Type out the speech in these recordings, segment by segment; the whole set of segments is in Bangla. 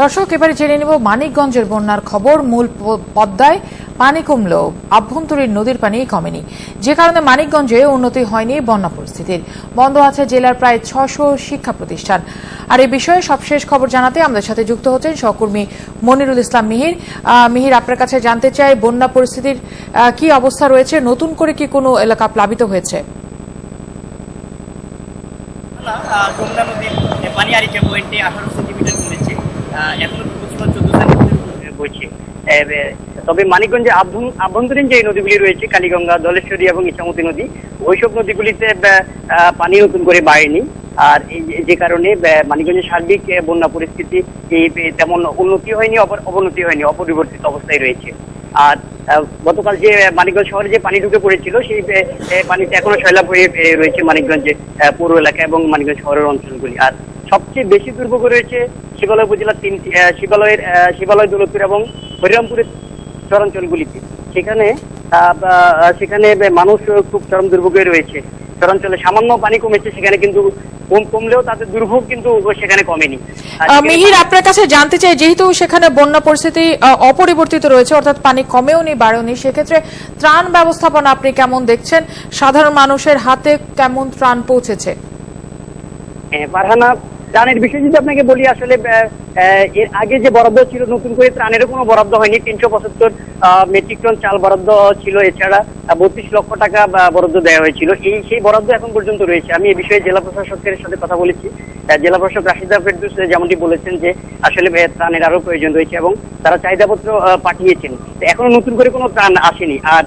দর্শক এবারে জেনে নেব মানিকগঞ্জের বন্যার খবর। মূল পদ্মায় পানি কমলেও আভ্যন্তরীণ নদীর পানি কমেনি। যে কারণে মানিকগঞ্জে উন্নতি হয়নি বন্যা পরিস্থিতির। বন্ধ আছে জেলার প্রায় ছশো শিক্ষা প্রতিষ্ঠান। আর এই বিষয়ে সবশেষ খবর জানাতে আমাদের সাথে যুক্ত হচ্ছেন সহকর্মী মনিরুল ইসলাম মিহির। মিহির আপনার কাছে জানতে চাই বন্যা পরিস্থিতির কি অবস্থা রয়েছে? নতুন করে কি কোনো এলাকা প্লাবিত হয়েছে? নদীর এ, পানিয়ারিকা পয়েন্টে আঠারো সেন্টিমিটার তবে মানিকগঞ্জে আভ্যন্তরীণ যে নদীগুলি রয়েছে, কালীগঙ্গা, ধলেশ্বরী এবং ইছামতি নদী, ওইসব নদীগুলিতে পানি নতুন করে বাড়েনি। আর যে- কারণে মানিকগঞ্জের সার্বিক বন্যা পরিস্থিতি তেমন উন্নতি হয়নি অবনতি হয়নি, অপরিবর্তিত অবস্থায় রয়েছে। আর গতকাল যে মানিকগঞ্জ শহরে যে পানি ঢুকে পড়েছিল, সেই পানিতে এখনও সয়লাভ হয়ে রয়েছে মানিকগঞ্জে পৌর এলাকা এবং মানিকগঞ্জ শহরের অঞ্চলগুলি। আর সবচেয়ে বেশি দুর্ভোগ রয়েছে শিবালয় উপজেলার তিন শিবালয়ের শিবালয় দৌলতপুর এবং হরিরামপুরের চরাঞ্চলগুলিতে। সেখানে সেখানে মানুষ খুব চরম দুর্ভোগে রয়েছে। চরাঞ্চলে সামান্য পানি কমেছে, সেখানে কিন্তু কমলেও তাদের দুর্ভোগ কিন্তু সেখানে কমেনি। আর আহ, সেখানে- মিহির আপনার কাছে জানতে চাই যেহেতু সেখানে বন্যা পরিস্থিতি অপরিবর্তিত রয়েছে অর্থাৎ পানি কমেও বাড়েওনি সেক্ষেত্রে ত্রাণ ব্যবস্থাপনা আপনি কেমন দেখছেন? সাধারণ মানুষের হাতে কেমন ত্রাণ পৌঁছেছে? হ্যাঁ, ত্রাণের বিষয়ে যদি আপনাকে বলি আসলে এর আগে যে বরাদ্দ ছিল নতুন করে ত্রাণেরও কোনো বরাদ্দ হয়নি। তিনশো পঁচাত্তর মেট্রিক টন চাল বরাদ্দ ছিল এছাড়া বত্রিশ লক্ষ টাকা বরাদ্দ দেওয়া হয়েছিল। এই সেই বরাদ্দ এখন পর্যন্ত রয়েছে। আমি এই বিষয়ে জেলা প্রশাসকের সাথে কথা বলেছি। জেলা প্রশাসক রাশিদা ফেরদুস যেমনটি বলেছেন যে আসলে ত্রাণের আরও প্রয়োজন রয়েছে এবং তারা চাহিদাপত্র পাঠিয়েছেন। এখনও নতুন করে কোনো ত্রাণ আসেনি। আর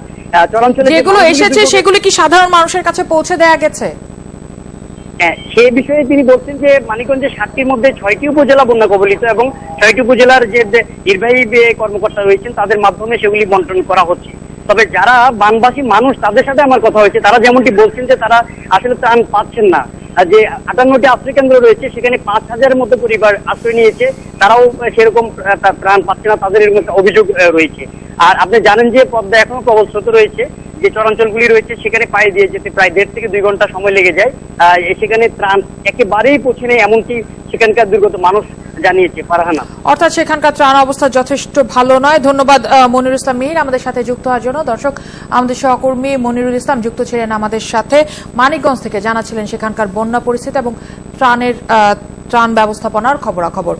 যে যেগুলো এসেছে সেগুলো কি সাধারণ মানুষের কাছে পৌঁছে দেওয়া গেছে? হ্যাঁ সেই বিষয়ে তিনি বলছেন যে মানিকগঞ্জের সাতটির মধ্যে ছয়টি উপজেলা বন্যা কবলিত এবং ছয়টি উপজেলার যে নির্বাহী কর্মকর্তা রয়েছেন, তাদের মাধ্যমে সেগুলি বন্টন করা হচ্ছে। তবে যারা বানবাসী মানুষ, তাদের সাথে আমার কথা হয়েছে, তারা যেমনটি বলছেন যে তারা আসলে ত্রাণ পাচ্ছেন না। যে আটান্নটি আশ্রয় কেন্দ্র রয়েছে, সেখানে পাঁচ হাজারের মতো পরিবার আশ্রয় নিয়েছে, তারাও সেরকম ত্রাণ পাচ্ছে না, তাদের এর মধ্যে অভিযোগ রয়েছে। আর আপনি জানেন যে পদ্মা এখনও প্রবল স্রোত রয়েছে। যে চরাঞ্চলগুলি রয়েছে সেখানে পায়ে দিয়ে যেতে প্রায় দেড় থেকে দুই ঘণ্টা সময় লেগে যায়। সেখানে ত্রাণ একেবারেই পৌঁছে নেই এমনকি সেখানকার দুর্গত মানুষ জানিয়েছে ফারহানা। অর্থাৎ সেখানকার ত্রাণ অবস্থা যথেষ্ট ভালো নয়। ধন্যবাদ আহ, মনিরুল ইসলাম মিহির আমাদের সাথে যুক্ত হওয়ার জন্য। দর্শক আমাদের সহকর্মী মনিরুল ইসলাম যুক্ত ছিলেন আমাদের সাথে। মানিকগঞ্জ থেকে জানাচ্ছিলেন সেখানকার বন্যা পরিস্থিতি এবং ত্রাণের ত্রাণ ব্যবস্থাপনার খবরাখবর।